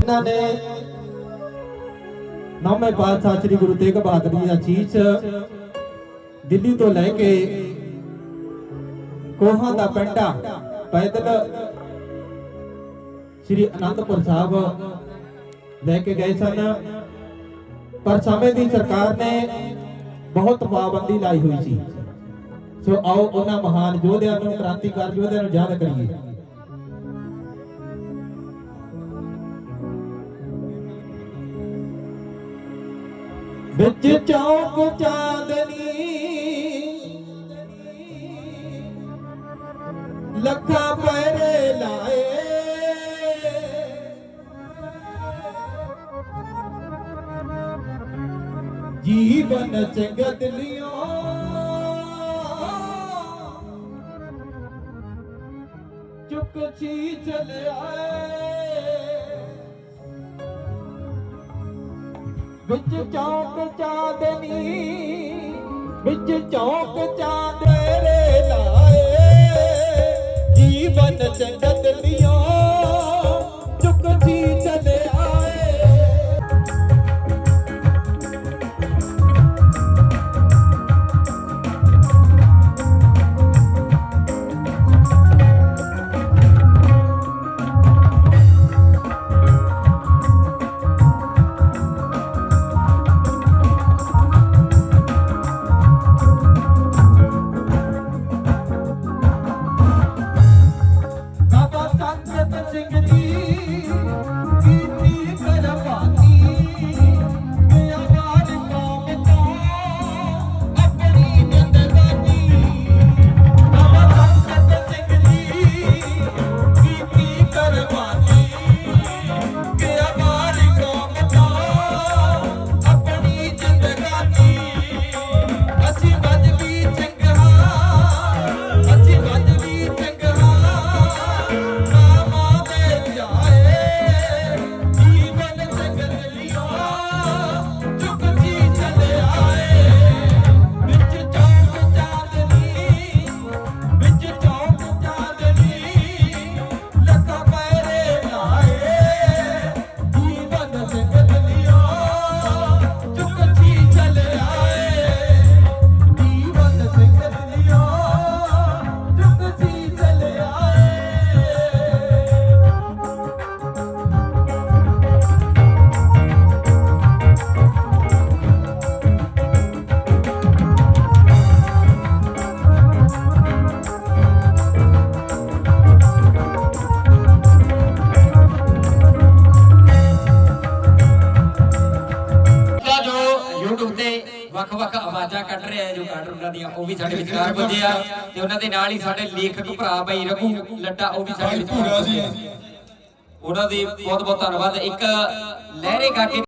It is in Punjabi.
ਇਹਨਾਂ ਨੇ ਨੌਵੇਂ ਪਾਤਸ਼ਾਹ ਸ੍ਰੀ ਗੁਰੂ ਤੇਗ ਬਹਾਦਰ ਜੀ ਦਾ ਚੀਚ ਦਿੱਲੀ ਤੋਂ ਲੈ ਕੇ ਕੋਹਾਂ ਦਾ ਪੈਂਡਾ ਪੈਦਲ ਸ੍ਰੀ ਅਨੰਦਪੁਰ ਸਾਹਿਬ ਲੈ ਕੇ ਗਏ ਸਨ। ਪਰ ਸਮੇਂ ਦੀ ਸਰਕਾਰ ਨੇ ਬਹੁਤ ਪਾਬੰਦੀ ਲਾਈ ਹੋਈ ਸੀ। ਸੋ ਆਓ ਉਹਨਾਂ ਮਹਾਨ ਯੋਧਿਆਂ ਨੂੰ, ਕ੍ਰਾਂਤੀਕਾਰ ਯੋਧਿਆਂ ਨੂੰ ਯਾਦ ਕਰੀਏ। ਵਿੱਚ ਚੌਕ ਚਾਂਦਨੀ, ਲੱਖਾਂ ਜੀਵਨ ਚੰਗਤ ਲਿਓ। ਚੁੱਕ ਛੀ ਚਲ ਆਏ ਵਿੱਚ ਚੌਕ ਚਾਂਦਨੀ ਵਿੱਚ ਚੌਕ ਚਾਂਦਰੇ जगदी YouTube ਤੇ ਵੱਖ-ਵੱਖ ਆਵਾਜ਼ਾਂ ਕੱਢ ਰਿਹਾ ਹੈ ਜੋ ਕੱਢ ਉਹਨਾਂ ਦੀਆਂ ਉਹ ਵੀ ਸਾਡੇ ਵਿਚਾਰ ਪੁੱਜੇ ਆ। ਤੇ ਉਹਨਾਂ ਦੇ ਨਾਲ ਹੀ ਸਾਡੇ ਲੇਖਕ ਭਰਾ ਬਾਈ ਰਘੂ ਲੱਟਾ ਉਹ ਵੀ ਸਾਡੇ ਵਿਚਾਰ ਉਹਨਾਂ ਦੀ ਬਹੁਤ ਬਹੁਤ ਧੰਨਵਾਦ। ਇੱਕ ਲਹਿਰੇ ਗਾ ਕੇ